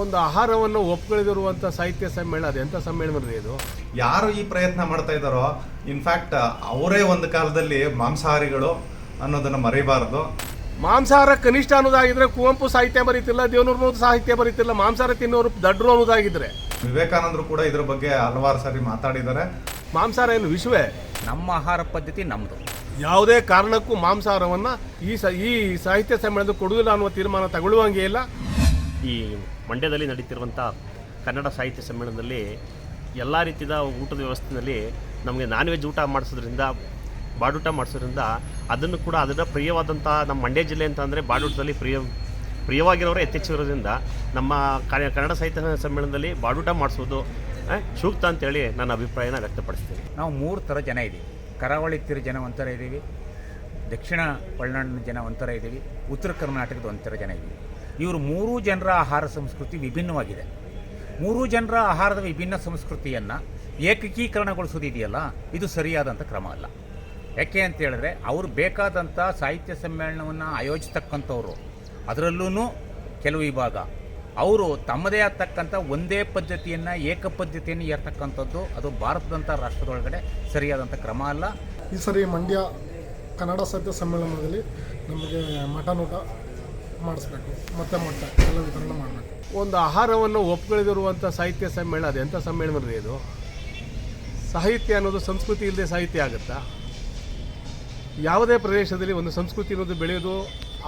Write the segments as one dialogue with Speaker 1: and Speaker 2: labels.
Speaker 1: ಒಂದು ಆಹಾರವನ್ನು ಒಪ್ಕೊಳ್ಳದಿರುವಂಥ ಸಾಹಿತ್ಯ ಸಮ್ಮೇಳನ ಅದೆಂಥ ಸಮ್ಮೇಳನ ರೀ ಇದು?
Speaker 2: ಯಾರು ಈ ಪ್ರಯತ್ನ ಮಾಡ್ತಾ ಇದ್ದಾರೋ ಇನ್ಫ್ಯಾಕ್ಟ್ ಅವರೇ ಒಂದು ಕಾಲದಲ್ಲಿ ಮಾಂಸಾಹಾರಿಗಳು ಅನ್ನೋದನ್ನ ಮರಿಬಾರದು.
Speaker 1: ಮಾಂಸಾಹಾರ ಕನಿಷ್ಠ ಅನ್ನೋದಾಗಿದ್ರೆ ಕುವೆಂಪು ಸಾಹಿತ್ಯ ಬರೀತಿಲ್ಲ ದೇವನೂರ್ನವ್ರು ಸಾಹಿತ್ಯ ಬರೀತಿಲ್ಲ ಮಾಂಸಾಹಾರ ತಿನ್ನೋರು ದಡ್ರು ಅನ್ನೋದಾಗಿದ್ರೆ.
Speaker 2: ವಿವೇಕಾನಂದರು ಕೂಡ ಇದ್ರ ಬಗ್ಗೆ ಹಲವಾರು ಸಾರಿ ಮಾತಾಡಿದ್ದಾರೆ.
Speaker 1: ಮಾಂಸಾಹಾರ ಏನು ವಿಶ್ವೇ?
Speaker 3: ನಮ್ಮ ಆಹಾರ ಪದ್ಧತಿ ನಮ್ಮದು
Speaker 1: ಯಾವುದೇ ಕಾರಣಕ್ಕೂ ಮಾಂಸಾಹಾರವನ್ನು ಈ ಸ ಈ ಸಾಹಿತ್ಯ ಸಮ್ಮೇಳನದ ಕೊಡುವುದಿಲ್ಲ ಅನ್ನುವ ತೀರ್ಮಾನ ತಗೊಳ್ಳುವಂಗೆ ಇಲ್ಲ.
Speaker 4: ಈ ಮಂಡ್ಯದಲ್ಲಿ ನಡೀತಿರುವಂಥ ಕನ್ನಡ ಸಾಹಿತ್ಯ ಸಮ್ಮೇಳನದಲ್ಲಿ ಎಲ್ಲ ರೀತಿಯ ಊಟದ ವ್ಯವಸ್ಥೆಯಲ್ಲಿ ನಮಗೆ ನಾನ್ ವೆಜ್ ಊಟ ಮಾಡಿಸೋದ್ರಿಂದ, ಬಾಡೂಟ ಮಾಡಿಸೋದ್ರಿಂದ ಅದನ್ನು ಕೂಡ ಅದರ ಪ್ರಿಯವಾದಂಥ ನಮ್ಮ ಮಂಡ್ಯ ಜಿಲ್ಲೆ ಅಂತ ಅಂದರೆ ಬಾಡೂಟದಲ್ಲಿ ಪ್ರಿಯ, ಪ್ರಿಯವಾಗಿರೋರೇ ಯಥೇಚ್ಛಿರೋದ್ರಿಂದ ನಮ್ಮ ಕನ್ನಡ ಸಾಹಿತ್ಯ ಸಮ್ಮೇಳನದಲ್ಲಿ ಬಾಡೂಟ ಮಾಡಿಸೋದು ಸೂಕ್ತ ಅಂತೇಳಿ ನನ್ನ ಅಭಿಪ್ರಾಯನ ವ್ಯಕ್ತಪಡಿಸ್ತೀನಿ.
Speaker 3: ನಾವು ಮೂರು ಥರ ಜನ ಇದ್ದೀವಿ. ಕರಾವಳಿ ತೀರ ಜನ ಒಂಥರ ಇದ್ದೀವಿ. ದಕ್ಷಿಣ ಒಳನಾಡಿನ ಜನ ಒಂಥರ ಇದ್ದೀವಿ. ಉತ್ತರ ಕರ್ನಾಟಕದ ಒಂಥರ ಜನ ಇದ್ದೀವಿ. ಇವರು ಮೂರೂ ಜನರ ಆಹಾರ ಸಂಸ್ಕೃತಿ ವಿಭಿನ್ನವಾಗಿದೆ. ಮೂರೂ ಜನರ ಆಹಾರದ ವಿಭಿನ್ನ ಸಂಸ್ಕೃತಿಯನ್ನು ಏಕೀಕರಣಗೊಳಿಸೋದಿದೆಯಲ್ಲ, ಇದು ಸರಿಯಾದಂಥ ಕ್ರಮ ಅಲ್ಲ. ಯಾಕೆ ಅಂತ ಹೇಳಿದ್ರೆ, ಅವರು ಬೇಕಾದಂಥ ಸಾಹಿತ್ಯ ಸಮ್ಮೇಳನವನ್ನು ಆಯೋಜಿಸ್ತಕ್ಕಂಥವ್ರು ಅದರಲ್ಲೂ ಕೆಲವು ವಿಭಾಗ. ಅವರು ತಮ್ಮದೇ ಆಗ್ತಕ್ಕಂಥ ಒಂದೇ ಪದ್ಧತಿಯನ್ನು, ಏಕ ಪದ್ಧತಿಯನ್ನು ಏರ್ತಕ್ಕಂಥದ್ದು, ಅದು ಭಾರತದಂಥ ರಾಷ್ಟ್ರದೊಳಗಡೆ ಸರಿಯಾದಂಥ ಕ್ರಮ ಅಲ್ಲ.
Speaker 5: ಈ ಸರಿ ಮಂಡ್ಯ ಕನ್ನಡ ಸಾಹಿತ್ಯ ಸಮ್ಮೇಳನದಲ್ಲಿ ನಮಗೆ ಮಠನೂಟ ಮಾಡಿಸ್ಬೇಕು. ಮೊತ್ತ ಮೊತ್ತ. ಎಲ್ಲ ವಿತರಣೆ ಮಾಡಬೇಕು.
Speaker 1: ಒಂದು ಆಹಾರವನ್ನು ಒಪ್ಕೊಳ್ಳದಿರುವಂಥ ಸಾಹಿತ್ಯ ಸಮ್ಮೇಳನ ಅದೆಂಥ ಸಮ್ಮೇಳನ ರೀ ಇದು? ಸಾಹಿತ್ಯ ಅನ್ನೋದು ಸಂಸ್ಕೃತಿ ಇಲ್ಲದೆ ಸಾಹಿತ್ಯ ಆಗುತ್ತಾ? ಯಾವುದೇ ಪ್ರದೇಶದಲ್ಲಿ ಒಂದು ಸಂಸ್ಕೃತಿ ಅನ್ನೋದು ಬೆಳೆಯೋದು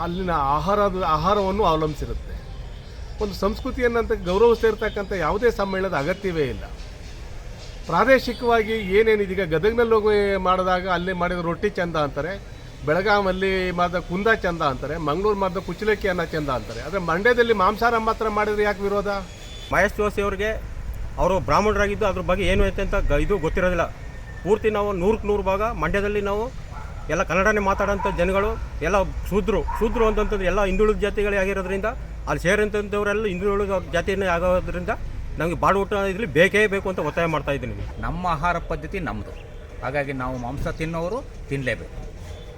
Speaker 1: ಅಲ್ಲಿನ ಆಹಾರದ ಆಹಾರವನ್ನು ಅವಲಂಬಿಸಿರುತ್ತೆ. ಒಂದು ಸಂಸ್ಕೃತಿಯನ್ನಂತ ಗೌರವಿಸ್ತಾ ಇರ್ತಕ್ಕಂಥ ಯಾವುದೇ ಸಮ್ಮೇಳನದ ಅಗತ್ಯವೇ ಇಲ್ಲ. ಪ್ರಾದೇಶಿಕವಾಗಿ ಏನೇನಿದೀಗ ಗದಗಿನಲ್ಲಿ ಹೋಗಿ ಮಾಡಿದಾಗ ಅಲ್ಲಿ ಮಾಡಿದ ರೊಟ್ಟಿ ಚಂದ ಅಂತಾರೆ. ಬೆಳಗಾವಲ್ಲಿ ಮಾಡಿದ ಕುಂದ ಚಂದ ಅಂತಾರೆ ಮಂಗಳೂರು ಮಾಡಿದ ಕುಚ್ಚಲಕ್ಕಿಯನ್ನ ಚಂದ ಅಂತಾರೆ. ಆದರೆ ಮಂಡ್ಯದಲ್ಲಿ ಮಾಂಸಾಹಾರ ಮಾತ್ರ ಮಾಡಿದ್ರೆ ಯಾಕೆ ವಿರೋಧ?
Speaker 6: ಮಹೇಶ್ ಜೋಶಿ ಅವರಿಗೆ ಅವರು ಬ್ರಾಹ್ಮಣರಾಗಿದ್ದು ಅದ್ರ ಬಗ್ಗೆ ಏನು ಐತೆ ಅಂತ ಗ- ಇದು ಗೊತ್ತಿರೋದಿಲ್ಲ. ಪೂರ್ತಿ ನಾವು ನೂರಕ್ಕೆ ನೂರು ಭಾಗ ಮಂಡ್ಯದಲ್ಲಿ ನಾವು ಎಲ್ಲ ಕನ್ನಡನೇ ಮಾತಾಡೋಂಥ ಜನಗಳು ಎಲ್ಲ ಶೂದ್ರು ಶೂದ್ರು ಅಂತಂತಂದ್ರೆ ಎಲ್ಲ ಹಿಂದುಳಿದ ಜಾತಿಗಳೇ ಆಗಿರೋದ್ರಿಂದ ಅಲ್ಲಿ ಸೇರಿದಂಥವರೆಲ್ಲ ಹಿಂದುಳಿದ ಜಾತಿನೇ ಆಗೋದ್ರಿಂದ ನಮಗೆ ಬಾಡು ಊಟ ಇದ್ರಲ್ಲಿ ಬೇಕೇ ಬೇಕು ಅಂತ ಒತ್ತಾಯ ಮಾಡ್ತಾ ಇದ್ದೀನಿ.
Speaker 3: ನಮ್ಮ ಆಹಾರ ಪದ್ಧತಿ ನಮ್ಮದು ಹಾಗಾಗಿ ನಾವು ಮಾಂಸ ತಿನ್ನೋರು ತಿನ್ನಲೇಬೇಕು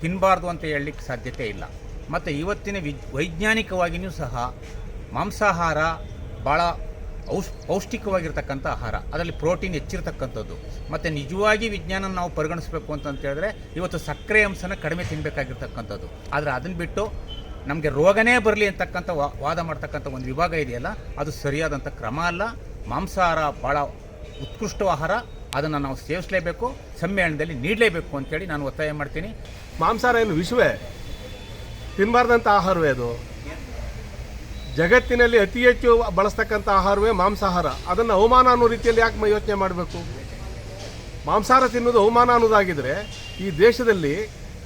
Speaker 3: ತಿನ್ನಬಾರ್ದು ಅಂತ ಹೇಳಲಿಕ್ಕೆ ಸಾಧ್ಯತೆ ಇಲ್ಲ. ಮತ್ತು ಇವತ್ತಿನ ವಿಜ್ ವೈಜ್ಞಾನಿಕವಾಗಿಯೂ ಸಹ ಮಾಂಸಾಹಾರ ಭಾಳ ಔಷ್, ಪೌಷ್ಟಿಕವಾಗಿರ್ತಕ್ಕಂಥ ಆಹಾರ. ಅದರಲ್ಲಿ ಪ್ರೋಟೀನ್ ಹೆಚ್ಚಿರ್ತಕ್ಕಂಥದ್ದು. ಮತ್ತು ನಿಜವಾಗಿ ವಿಜ್ಞಾನ ನಾವು ಪರಿಗಣಿಸಬೇಕು ಅಂತಂತ ಹೇಳಿದ್ರೆ ಇವತ್ತು ಸಕ್ಕರೆ ಅಂಶನ ಕಡಿಮೆ ತಿನ್ನಬೇಕಾಗಿರ್ತಕ್ಕಂಥದ್ದು ಆದರೆ ಅದನ್ನು ಬಿಟ್ಟು ನಮಗೆ ರೋಗನೇ ಬರಲಿ ಅಂತಕ್ಕಂಥ ವಾದ ಮಾಡ್ತಕ್ಕಂಥ ಒಂದು ವಿಭಾಗ ಇದೆಯಲ್ಲ, ಅದು ಸರಿಯಾದಂಥ ಕ್ರಮ ಅಲ್ಲ. ಮಾಂಸಾಹಾರ ಭಾಳ ಉತ್ಕೃಷ್ಟ ಆಹಾರ. ಅದನ್ನು ನಾವು ಸೇವಿಸಲೇಬೇಕು, ಸಮ್ಮೇಳನದಲ್ಲಿ ನೀಡಲೇಬೇಕು ಅಂತೇಳಿ ನಾನು ಒತ್ತಾಯ ಮಾಡ್ತೀನಿ.
Speaker 1: ಮಾಂಸಾಹಾರ ಏನು ವಿಶ್ವೇ? ತಿನ್ನಬಾರ್ದಂಥ ಆಹಾರವೇ ಅದು? ಜಗತ್ತಿನಲ್ಲಿ ಅತಿ ಹೆಚ್ಚು ಬಳಸ್ತಕ್ಕಂಥ ಆಹಾರವೇ ಮಾಂಸಾಹಾರ. ಅದನ್ನು ಅವಮಾನ ಅನ್ನೋ ರೀತಿಯಲ್ಲಿ ಯಾಕೆ ಯೋಚನೆ ಮಾಡಬೇಕು? ಮಾಂಸಾಹಾರ ತಿನ್ನೋದು ಅವಮಾನ ಅನ್ನೋದಾಗಿದ್ದರೆ ಈ ದೇಶದಲ್ಲಿ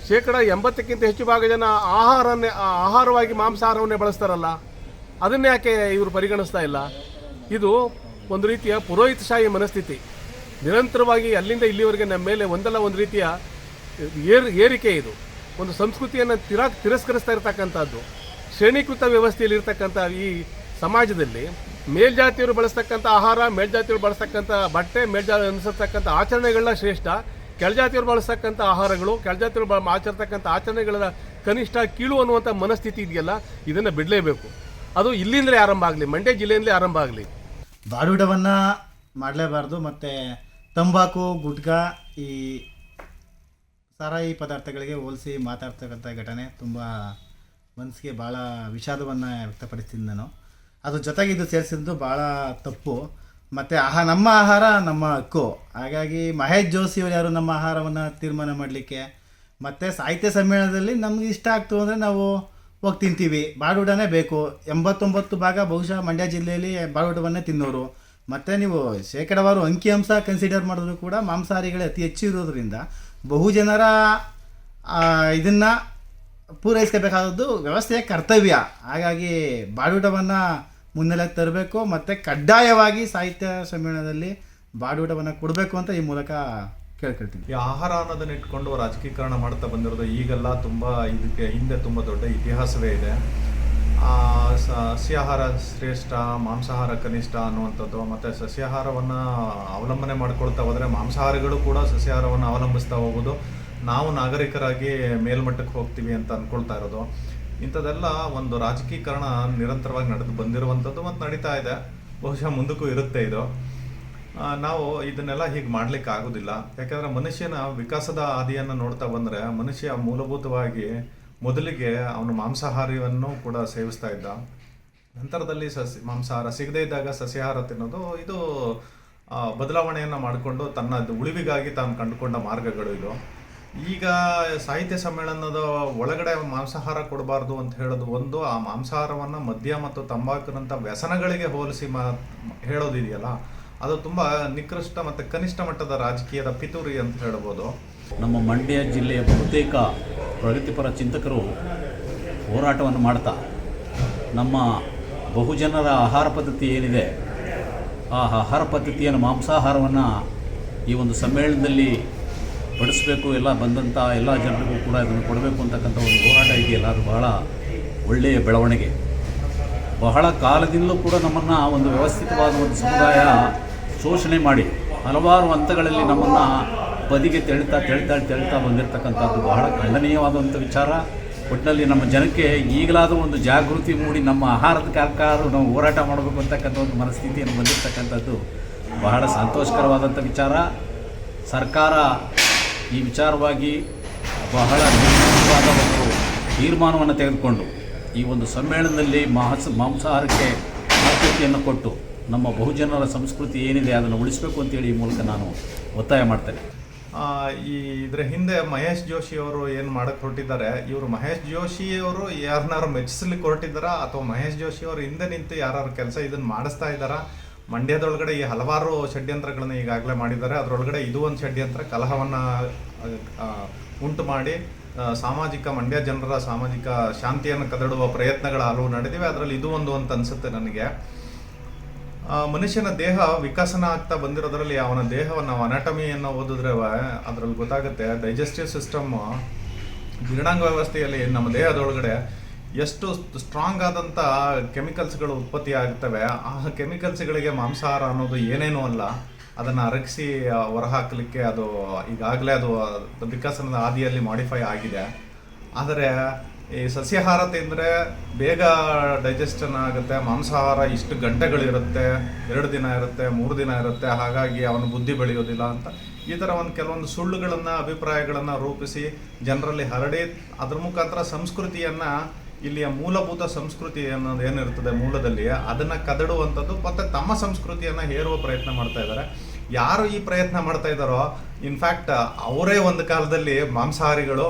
Speaker 1: ಶೇಕಡ ಎಂಬತ್ತಕ್ಕಿಂತ ಹೆಚ್ಚು ಭಾಗ ಜನ ಆಹಾರನ್ನೇ ಆಹಾರವಾಗಿ ಮಾಂಸಾಹಾರವನ್ನೇ ಬಳಸ್ತಾರಲ್ಲ. ಅದನ್ನೇ ಯಾಕೆ ಇವರು ಪರಿಗಣಿಸ್ತಾ ಇಲ್ಲ? ಇದು ಒಂದು ರೀತಿಯ ಪುರೋಹಿತಶಾಹಿ ಮನಸ್ಥಿತಿ. ನಿರಂತರವಾಗಿ ಅಲ್ಲಿಂದ ಇಲ್ಲಿವರೆಗೆ ನಮ್ಮ ಮೇಲೆ ಒಂದಲ್ಲ ಒಂದು ರೀತಿಯ ಏರ್, ಏರಿಕೆ ಇದು. ಒಂದು ಸಂಸ್ಕೃತಿಯನ್ನು ತಿರಾ, ತಿರಸ್ಕರಿಸ್ತಾ ಇರತಕ್ಕಂಥದ್ದು. ಶ್ರೇಣೀಕೃತ ವ್ಯವಸ್ಥೆಯಲ್ಲಿ ಇರ್ತಕ್ಕಂಥ ಈ ಸಮಾಜದಲ್ಲಿ ಮೇಲ್ಜಾತಿಯವರು ಬಳಸ್ತಕ್ಕಂಥ ಆಹಾರ ಮೇಲ್ಜಾತಿಯವರು ಬಳಸ್ತಕ್ಕಂಥ ಬಟ್ಟೆ ಮೇಲ್ಜಾ ಅನುಸರಿಸತಕ್ಕಂಥ ಆಚರಣೆಗಳನ್ನ ಶ್ರೇಷ್ಠ. ಕೆಳಜಾತಿಯವರು ಬಳಸ್ತಕ್ಕಂಥ ಆಹಾರಗಳು ಕೆಳಜಾತಿಯವರು ಬ ಆಚರಿಸ್ತಕ್ಕಂಥ ಆಚರಣೆಗಳ ಕನಿಷ್ಠ ಕೀಳು ಅನ್ನುವಂಥ ಮನಸ್ಥಿತಿ ಇದೆಯಲ್ಲ, ಇದನ್ನು ಬಿಡಲೇಬೇಕು. ಅದು ಇಲ್ಲಿಂದಲೇ ಆರಂಭ ಆಗಲಿ, ಮಂಡ್ಯ ಜಿಲ್ಲೆಯಿಂದಲೇ ಆರಂಭ ಆಗಲಿ.
Speaker 7: ಬಾಡೂಟವನ್ನು ಮಾಡಲೇಬಾರ್ದು ಮತ್ತು ತಂಬಾಕು, ಗುಟ್ಕಾ, ಈ ಸಾರಾಯಿ ಪದಾರ್ಥಗಳಿಗೆ ಹೋಲಿಸಿ ಮಾತಾಡ್ತಕ್ಕಂಥ ಘಟನೆ ತುಂಬ ಮನಸ್ಸಿಗೆ ಭಾಳ ವಿಷಾದವನ್ನು ವ್ಯಕ್ತಪಡಿಸ್ತೀನಿ ನಾನು. ಅದ್ರ ಜೊತೆಗೆ ಇದು ಸೇರಿಸಿದ್ದು ಭಾಳ ತಪ್ಪು. ಮತ್ತು ಆಹಾ, ನಮ್ಮ ಆಹಾರ ನಮ್ಮ ಹಕ್ಕು. ಹಾಗಾಗಿ ಮಹೇಶ್ ಜೋಶಿಯವರು ಯಾರು ನಮ್ಮ ಆಹಾರವನ್ನು ತೀರ್ಮಾನ ಮಾಡಲಿಕ್ಕೆ? ಮತ್ತು ಸಾಹಿತ್ಯ ಸಮ್ಮೇಳನದಲ್ಲಿ ನಮ್ಗೆ ಇಷ್ಟ ಆಗ್ತು ಅಂದರೆ ನಾವು ಹೋಗಿ ತಿಂತೀವಿ. ಬಾಡೂಟನೇ ಬೇಕು. ಎಂಬತ್ತೊಂಬತ್ತು ಭಾಗ ಬಹುಶಃ ಮಂಡ್ಯ ಜಿಲ್ಲೆಯಲ್ಲಿ ಬಾಡೂಟವನ್ನೇ ತಿನ್ನೋರು. ಮತ್ತು ನೀವು ಶೇಕಡವಾರು ಅಂಕಿಅಂಶ ಕನ್ಸಿಡರ್ ಮಾಡಿದ್ರು ಕೂಡ ಮಾಂಸಾಹಾರಿಗಳೇ ಅತಿ ಹೆಚ್ಚು ಇರೋದರಿಂದ ಬಹು ಜನರ ಇದನ್ನು ಪೂರೈಸಬೇಕಾದದ್ದು ವ್ಯವಸ್ಥೆಯ ಕರ್ತವ್ಯ. ಹಾಗಾಗಿ ಬಾಡೂಟವನ್ನು ಮುನ್ನೆಲೆಗೆ ತರಬೇಕು, ಮತ್ತು ಕಡ್ಡಾಯವಾಗಿ ಸಾಹಿತ್ಯ ಸಮ್ಮೇಳನದಲ್ಲಿ ಬಾಡೂಟವನ್ನು ಕೊಡಬೇಕು ಅಂತ ಈ ಮೂಲಕ ಕೇಳ್ಕೊಳ್ತೀನಿ.
Speaker 2: ಈ ಆಹಾರ ಅನ್ನೋದನ್ನ ಇಟ್ಕೊಂಡು ರಾಜಕೀಕರಣ ಮಾಡ್ತಾ ಬಂದಿರೋದು ಈಗೆಲ್ಲ ತುಂಬ ಇದಕ್ಕೆ ಹಿಂದೆ ತುಂಬ ದೊಡ್ಡ ಇತಿಹಾಸವೇ ಇದೆ. ಸಸ್ಯಾಹಾರ ಶ್ರೇಷ್ಠ, ಮಾಂಸಾಹಾರ ಕನಿಷ್ಠ ಅನ್ನುವಂಥದ್ದು. ಮತ್ತು ಸಸ್ಯಾಹಾರವನ್ನು ಅವಲಂಬನೆ ಮಾಡ್ಕೊಳ್ತಾ ಹೋದರೆ ಮಾಂಸಾಹಾರಿಗಳು ಕೂಡ ಸಸ್ಯಾಹಾರವನ್ನು ಅವಲಂಬಿಸ್ತಾ ಹೋಗೋದು. ನಾವು ನಾಗರಿಕರಾಗಿ ಮೇಲ್ಮಟ್ಟಕ್ಕೆ ಹೋಗ್ತೀವಿ ಅಂತ ಅಂದ್ಕೊಳ್ತಾ ಇರೋದು. ಇಂಥದ್ದೆಲ್ಲ ಒಂದು ರಾಜಕೀಕರಣ ನಿರಂತರವಾಗಿ ನಡೆದು ಬಂದಿರುವಂಥದ್ದು ಮತ್ತು ನಡೀತಾ ಇದೆ. ಬಹುಶಃ ಮುಂದಕ್ಕೂ ಇರುತ್ತೆ ಇದು. ನಾವು ಇದನ್ನೆಲ್ಲ ಹೀಗೆ ಮಾಡ್ಲಿಕ್ಕೆ ಆಗೋದಿಲ್ಲ ಯಾಕಂದ್ರೆ ಮನುಷ್ಯನ ವಿಕಾಸದ ಹಾದಿಯನ್ನು ನೋಡ್ತಾ ಬಂದರೆ ಮನುಷ್ಯ ಮೂಲಭೂತವಾಗಿ ಮೊದಲಿಗೆ ಅವನು ಮಾಂಸಾಹಾರವನ್ನು ಕೂಡ ಸೇವಿಸ್ತಾ ಇದ್ದ. ನಂತರದಲ್ಲಿ ಸಸಿ, ಮಾಂಸಾಹಾರ ಸಿಗದೇ ಇದ್ದಾಗ ಸಸ್ಯಾಹಾರ ತಿನ್ನೋದು, ಇದು ಬದಲಾವಣೆಯನ್ನು ಮಾಡಿಕೊಂಡು ತನ್ನ ಉಳಿವಿಗಾಗಿ ತಾನು ಕಂಡುಕೊಂಡ ಮಾರ್ಗಗಳು ಇದು. ಈಗ ಸಾಹಿತ್ಯ ಸಮ್ಮೇಳನದ ಒಳಗಡೆ ಮಾಂಸಾಹಾರ ಕೊಡಬಾರ್ದು ಅಂತ ಹೇಳೋದು ಒಂದು, ಆ ಮಾಂಸಾಹಾರವನ್ನು ಮದ್ಯ ಮತ್ತು ತಂಬಾಕುನಂಥ ವ್ಯಸನಗಳಿಗೆ ಹೋಲಿಸಿ ಮಾ ಹೇಳೋದಿದೆಯಲ್ಲ ಅದು ತುಂಬ ನಿಕೃಷ್ಟ ಮತ್ತು ಕನಿಷ್ಠ ಮಟ್ಟದ ರಾಜಕೀಯದ ಪಿತೂರಿ ಅಂತ ಹೇಳ್ಬೋದು.
Speaker 8: ನಮ್ಮ ಮಂಡ್ಯ ಜಿಲ್ಲೆಯ ಬಹುತೇಕ ಪ್ರಗತಿಪರ ಚಿಂತಕರು ಹೋರಾಟವನ್ನು ಮಾಡ್ತಾ, ನಮ್ಮ ಬಹುಜನರ ಆಹಾರ ಪದ್ಧತಿ ಏನಿದೆ, ಆ ಆಹಾರ ಪದ್ಧತಿಯನ್ನು ಮಾಂಸಾಹಾರವನ್ನು ಈ ಒಂದು ಸಮ್ಮೇಳನದಲ್ಲಿ ಬಡಿಸಬೇಕು ಎಲ್ಲ ಬಂದಂಥ ಎಲ್ಲ ಜನರಿಗೂ ಕೂಡ ಇದನ್ನು ಕೊಡಬೇಕು ಅಂತಕ್ಕಂಥ ಒಂದು ಹೋರಾಟ ಇದೆಯಲ್ಲ ಅದು ಬಹಳ ಒಳ್ಳೆಯ ಬೆಳವಣಿಗೆ. ಬಹಳ ಕಾಲದಿಂದಲೂ ಕೂಡ ನಮ್ಮನ್ನು ಒಂದು ವ್ಯವಸ್ಥಿತವಾದ ಒಂದು ಸಮುದಾಯ ಶೋಷಣೆ ಮಾಡಿ, ಹಲವಾರು ಹಂತಗಳಲ್ಲಿ ನಮ್ಮನ್ನು ಬದಿಗೆ ತೆಳ್ತಾ ತೆಳ್ತಾ ತೆಳ್ತಾ ಬಂದಿರತಕ್ಕಂಥದ್ದು ಬಹಳ ಖಂಡನೀಯವಾದಂಥ ವಿಚಾರ. ಒಟ್ಟಿನಲ್ಲಿ ನಮ್ಮ ಜನಕ್ಕೆ ಈಗಲಾದರೂ ಒಂದು ಜಾಗೃತಿ ಮೂಡಿ ನಮ್ಮ ಆಹಾರದ ಕಾರ್ಕಾರ ನಾವು ಹೋರಾಟ ಮಾಡಬೇಕು ಅಂತಕ್ಕಂಥ ಒಂದು ಮನಸ್ಥಿತಿಯನ್ನು ಬಂದಿರತಕ್ಕಂಥದ್ದು ಬಹಳ ಸಂತೋಷಕರವಾದಂಥ ವಿಚಾರ. ಸರ್ಕಾರ ಈ ವಿಚಾರವಾಗಿ ಬಹಳ ನಿರ್ಣಯವಾದ ಒಂದು ತೀರ್ಮಾನವನ್ನು ತೆಗೆದುಕೊಂಡು ಈ ಒಂದು ಸಮ್ಮೇಳನದಲ್ಲಿ ಮಾಂಸ ಮಾಂಸಾಹಾರಕ್ಕೆ ಆದ್ಯತೆಯನ್ನು ಕೊಟ್ಟು ನಮ್ಮ ಬಹುಜನರ ಸಂಸ್ಕೃತಿ ಏನಿದೆ ಅದನ್ನು ಉಳಿಸಬೇಕು ಅಂತೇಳಿ ಈ ಮೂಲಕ ನಾನು ಒತ್ತಾಯ ಮಾಡ್ತೇನೆ.
Speaker 2: ಈ ಇದ್ರ ಹಿಂದೆ ಮಹೇಶ್ ಜೋಶಿ ಅವರು ಏನು ಮಾಡಕ್ಕೆ ಹೊರಟಿದ್ದಾರೆ, ಇವರು ಮಹೇಶ್ ಜೋಶಿ ಅವರು ಯಾರನ್ನಾರು ಮೆಚ್ಚಿಸ್ಲಿಕ್ಕೆ ಹೊರಟಿದ್ದಾರಾ ಅಥವಾ ಮಹೇಶ್ ಜೋಶಿ ಅವರು ಹಿಂದೆ ನಿಂತು ಯಾರು ಕೆಲಸ ಇದನ್ನ ಮಾಡಿಸ್ತಾ ಇದ್ದಾರಾ? ಮಂಡ್ಯದೊಳಗಡೆ ಈ ಹಲವಾರು ಷಡ್ಯಂತ್ರಗಳನ್ನ ಈಗಾಗಲೇ ಮಾಡಿದ್ದಾರೆ. ಅದರೊಳಗಡೆ ಇದು ಒಂದು ಷಡ್ಯಂತ್ರ, ಕಲಹವನ್ನ ಉಂಟು ಮಾಡಿ ಸಾಮಾಜಿಕ ಮಂಡ್ಯ ಜನರ ಸಾಮಾಜಿಕ ಶಾಂತಿಯನ್ನು ಕದಡುವ ಪ್ರಯತ್ನಗಳು ಹಲವು ನಡೆದಿವೆ. ಅದರಲ್ಲಿ ಇದು ಒಂದು ಅಂತ ಅನ್ಸುತ್ತೆ ನನಗೆ. ಮನುಷ್ಯನ ದೇಹ ವಿಕಸನ ಆಗ್ತಾ ಬಂದಿರೋದ್ರಲ್ಲಿ ಅವನ ದೇಹವನ್ನು ಅನಾಟಮಿಯನ್ನು ಓದಿದ್ರೆ ಅದರಲ್ಲಿ ಗೊತ್ತಾಗುತ್ತೆ ಡೈಜೆಸ್ಟಿವ್ ಸಿಸ್ಟಮ್ ಜೀರ್ಣಾಂಗ ವ್ಯವಸ್ಥೆಯಲ್ಲಿ ನಮ್ಮ ದೇಹದೊಳಗಡೆ ಎಷ್ಟು ಸ್ಟ್ರಾಂಗ್ ಆದಂಥ ಕೆಮಿಕಲ್ಸ್ಗಳು ಉತ್ಪತ್ತಿ ಆಗ್ತವೆ, ಆ ಕೆಮಿಕಲ್ಸ್ಗಳಿಗೆ ಮಾಂಸಾಹಾರ ಅನ್ನೋದು ಏನೇನೂ ಅಲ್ಲ, ಅದನ್ನು ಅರಗಿಸಿ ಹೊರಹಾಕಲಿಕ್ಕೆ ಅದು ಈಗಾಗಲೇ ಅದು ವಿಕಸನದ ಹಾದಿಯಲ್ಲಿ ಮಾಡಿಫೈ ಆಗಿದೆ. ಆದರೆ ಈ ಸಸ್ಯಾಹಾರ ತಿಂದರೆ ಬೇಗ ಡೈಜೆಸ್ಟನ್ ಆಗುತ್ತೆ, ಮಾಂಸಾಹಾರ ಇಷ್ಟು ಗಂಟೆಗಳಿರುತ್ತೆ, ಎರಡು ದಿನ ಇರುತ್ತೆ, ಮೂರು ದಿನ ಇರುತ್ತೆ, ಹಾಗಾಗಿ ಅವನ ಬುದ್ಧಿ ಬೆಳೆಯೋದಿಲ್ಲ ಅಂತ. ಈ ಥರ ಒಂದು ಕೆಲವೊಂದು ಸುಳ್ಳುಗಳನ್ನು, ಅಭಿಪ್ರಾಯಗಳನ್ನು ರೂಪಿಸಿ ಜನರಲ್ಲಿ ಹರಡಿ, ಅದ್ರ ಮುಖಾಂತರ ಸಂಸ್ಕೃತಿಯನ್ನು, ಇಲ್ಲಿಯ ಮೂಲಭೂತ ಸಂಸ್ಕೃತಿ ಅನ್ನೋದು ಏನಿರ್ತದೆ ಮೂಲದಲ್ಲಿ, ಅದನ್ನು ಕದಡುವಂಥದ್ದು, ಮತ್ತು ತಮ್ಮ ಸಂಸ್ಕೃತಿಯನ್ನು ಹೇರುವ ಪ್ರಯತ್ನ ಮಾಡ್ತಾ ಇದ್ದಾರೆ. ಯಾರು ಈ ಪ್ರಯತ್ನ ಮಾಡ್ತಾ ಇದ್ದಾರೋ, ಇನ್ಫ್ಯಾಕ್ಟ್ ಅವರೇ ಒಂದು ಕಾಲದಲ್ಲಿ ಮಾಂಸಾಹಾರಿಗಳು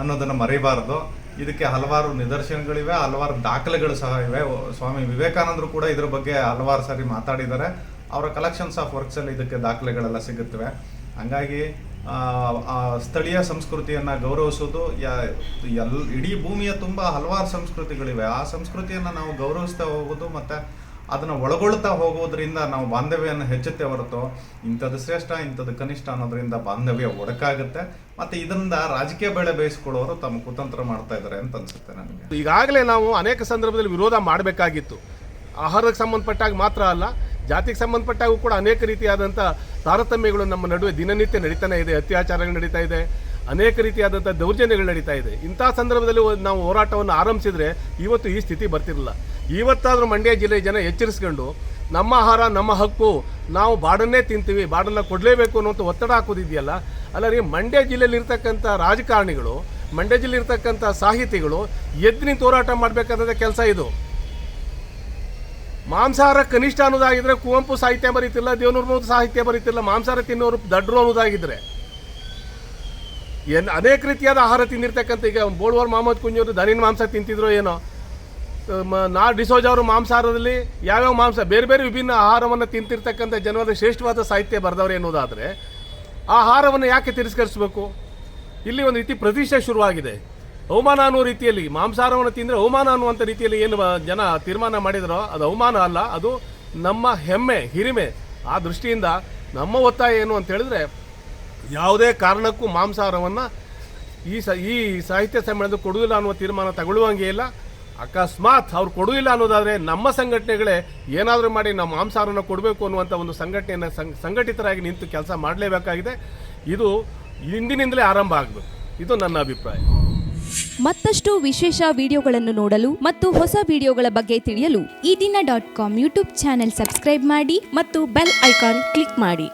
Speaker 2: ಅನ್ನೋದನ್ನು ಮರಿಬಾರ್ದು. ಇದಕ್ಕೆ ಹಲವಾರು ನಿದರ್ಶನಗಳಿವೆ, ಹಲವಾರು ದಾಖಲೆಗಳು ಸಹ ಇವೆ. ಸ್ವಾಮಿ ವಿವೇಕಾನಂದರು ಕೂಡ ಇದರ ಬಗ್ಗೆ ಹಲವಾರು ಸಾರಿ ಮಾತಾಡಿದ್ದಾರೆ. ಅವರ ಕಲೆಕ್ಷನ್ಸ್ ಆಫ್ ವರ್ಕ್ಸಲ್ಲಿ ಇದಕ್ಕೆ ದಾಖಲೆಗಳೆಲ್ಲ ಸಿಗುತ್ತವೆ. ಹಂಗಾಗಿ ಸ್ಥಳೀಯ ಸಂಸ್ಕೃತಿಯನ್ನು ಗೌರವಿಸೋದು ಎಲ್, ಇಡೀ ಭೂಮಿಯ ತುಂಬ ಹಲವಾರು ಸಂಸ್ಕೃತಿಗಳಿವೆ. ಆ ಸಂಸ್ಕೃತಿಯನ್ನು ನಾವು ಗೌರವಿಸ್ತಾ ಹೋಗೋದು ಮತ್ತು ಅದನ್ನು ಒಳಗೊಳ್ತಾ ಹೋಗೋದ್ರಿಂದ ನಾವು ಬಾಂಧವ್ಯವನ್ನು ಹೆಚ್ಚುತ್ತೆ ಹೊರತು ಇಂಥದ್ದು ಶ್ರೇಷ್ಠ, ಇಂಥದ್ದು ಕನಿಷ್ಠ ಅನ್ನೋದ್ರಿಂದ ಬಾಂಧವ್ಯ ಒಡಕಾಗುತ್ತೆ. ಮತ್ತು ಇದರಿಂದ ರಾಜಕೀಯ ಬೆಳೆ ಬೇಯಿಸ್ಕೊಳ್ಳೋರು ತಮ್ಮ ಕುತಂತ್ರ ಮಾಡ್ತಾ ಇದ್ದಾರೆ ಅಂತ ಅನ್ಸುತ್ತೆ ನನಗೆ.
Speaker 1: ಈಗಾಗಲೇ ನಾವು ಅನೇಕ ಸಂದರ್ಭದಲ್ಲಿ ವಿರೋಧ ಮಾಡಬೇಕಾಗಿತ್ತು. ಆಹಾರಕ್ಕೆ ಸಂಬಂಧಪಟ್ಟಾಗ ಮಾತ್ರ ಅಲ್ಲ, ಜಾತಿಗೆ ಸಂಬಂಧಪಟ್ಟಾಗೂ ಕೂಡ ಅನೇಕ ರೀತಿಯಾದಂಥ ತಾರತಮ್ಯಗಳು ನಮ್ಮ ನಡುವೆ ದಿನನಿತ್ಯ ನಡೀತಾನೆ ಇದೆ, ಅತ್ಯಾಚಾರಗಳು ನಡೀತಾ ಇದೆ, ಅನೇಕ ರೀತಿಯಾದಂಥ ದೌರ್ಜನ್ಯಗಳು ನಡೀತಾ ಇದೆ. ಇಂಥ ಸಂದರ್ಭದಲ್ಲಿ ನಾವು ಹೋರಾಟವನ್ನು ಆರಂಭಿಸಿದರೆ ಇವತ್ತು ಈ ಸ್ಥಿತಿ ಬರ್ತಿರಲಿಲ್ಲ ಇವತ್ತಾದರೂ ಮಂಡ್ಯ ಜಿಲ್ಲೆ ಜನ ಎಚ್ಚರಿಸ್ಕೊಂಡು ನಮ್ಮ ಆಹಾರ, ನಮ್ಮ ಹಕ್ಕು, ನಾವು ಬಾಡನ್ನೇ ತಿಂತೀವಿ, ಬಾಡನ್ನ ಕೊಡಲೇಬೇಕು ಅನ್ನೋಂಥ ಒತ್ತಡ ಹಾಕೋದಿದೆಯಲ್ಲ? ಅಲ್ಲ ರೀ, ಮಂಡ್ಯ ಜಿಲ್ಲೆಯಲ್ಲಿ ಇರ್ತಕ್ಕಂಥ ರಾಜಕಾರಣಿಗಳು, ಮಂಡ್ಯ ಜಿಲ್ಲೆಯಲ್ಲಿರ್ತಕ್ಕಂಥ ಸಾಹಿತಿಗಳು ಎದ್ದು ನಿಂತು ಹೋರಾಟ ಮಾಡಬೇಕಾದ ಕೆಲಸ ಇದು. ಮಾಂಸಾಹಾರ ಕನಿಷ್ಠ ಅನ್ನೋದಾಗಿದ್ದರೆ ಕುವೆಂಪು ಸಾಹಿತ್ಯ ಬರೀತಿಲ್ಲ ದೇವನೂರ್ನವ್ರು ಸಾಹಿತ್ಯ ಬರೀತಿಲ್ಲ, ಮಾಂಸಾಹಾರ ತಿನ್ನೋರು ದಡ್ರು ಅನ್ನೋದಾಗಿದ್ದರೆ ಏನು ಅನೇಕ ರೀತಿಯಾದ ಆಹಾರ ತಿಂದಿರ್ತಕ್ಕಂಥ ಈಗ ಬೋಳ್ವಾರ್ ಮಹಮ್ಮದ್ ಕುಂಜವರು ದನಿನ ಮಾಂಸ ತಿಂತಿದ್ರು ಏನೋ ನಾ ಡಿಸೋಜ್ ಅವರು ಮಾಂಸಾಹಾರದಲ್ಲಿ ಯಾವ್ಯಾವ ಮಾಂಸ, ಬೇರೆ ಬೇರೆ ವಿಭಿನ್ನ ಆಹಾರವನ್ನು ತಿಂತಿರ್ತಕ್ಕಂಥ ಜನರ ಶ್ರೇಷ್ಠವಾದ ಸಾಹಿತ್ಯ ಬರೆದವ್ರು ಎನ್ನುವುದಾದರೆ ಆಹಾರವನ್ನು ಯಾಕೆ ತಿರಸ್ಕರಿಸಬೇಕು? ಇಲ್ಲಿ ಒಂದು ರೀತಿ ಪ್ರತಿಷ್ಠೆ ಶುರುವಾಗಿದೆ. ಅವಮಾನ ಅನ್ನೋ ರೀತಿಯಲ್ಲಿ, ಮಾಂಸಾಹಾರವನ್ನು ತಿಂದರೆ ಅವಮಾನ ಅನ್ನುವಂಥ ರೀತಿಯಲ್ಲಿ ಏನು ಜನ ತೀರ್ಮಾನ ಮಾಡಿದರೋ, ಅದು ಅವಮಾನ ಅಲ್ಲ, ಅದು ನಮ್ಮ ಹೆಮ್ಮೆ, ಹಿರಿಮೆ. ಆ ದೃಷ್ಟಿಯಿಂದ ನಮ್ಮ ಒತ್ತಾಯ ಏನು ಅಂತ ಹೇಳಿದ್ರೆ, ಯಾವುದೇ ಕಾರಣಕ್ಕೂ ಮಾಂಸಾಹಾರವನ್ನು ಈ ಈ ಸಾಹಿತ್ಯ ಸಮ್ಮೇಳನದ ಕೊಡುವುದಿಲ್ಲ ಅನ್ನುವ ತೀರ್ಮಾನ ತಗೊಳ್ಳುವಂಗೆ ಇಲ್ಲ. ಅಕಸ್ಮಾತ್ ಅವ್ರು ಕೊಡುವುದಿಲ್ಲ ಅನ್ನೋದಾದರೆ ನಮ್ಮ ಸಂಘಟನೆಗಳೇ ಏನಾದರೂ ಮಾಡಿ ನಮ್ಮ ಮಾಂಸಾಹಾರನ ಕೊಡಬೇಕು ಅನ್ನುವಂಥ ಒಂದು ಸಂಘಟನೆಯನ್ನು ಸಂಘಟಿತರಾಗಿ ನಿಂತು ಕೆಲಸ ಮಾಡಲೇಬೇಕಾಗಿದೆ. ಇದು ಇಂದಿನಿಂದಲೇ ಆರಂಭ ಆಗಬೇಕು. ಇದು ನನ್ನ ಅಭಿಪ್ರಾಯ.
Speaker 9: ಮತ್ತಷ್ಟು ವಿಶೇಷ ವಿಡಿಯೋಗಳನ್ನು ನೋಡಲು ಮತ್ತು ಹೊಸ ವಿಡಿಯೋಗಳ ಬಗ್ಗೆ ತಿಳಿಯಲು ಈ ದಿನ dot com YouTube channel subscribe ಮಾಡಿ ಮತ್ತು ಬೆಲ್ ಐಕಾನ್ ಕ್ಲಿಕ್ ಮಾಡಿ.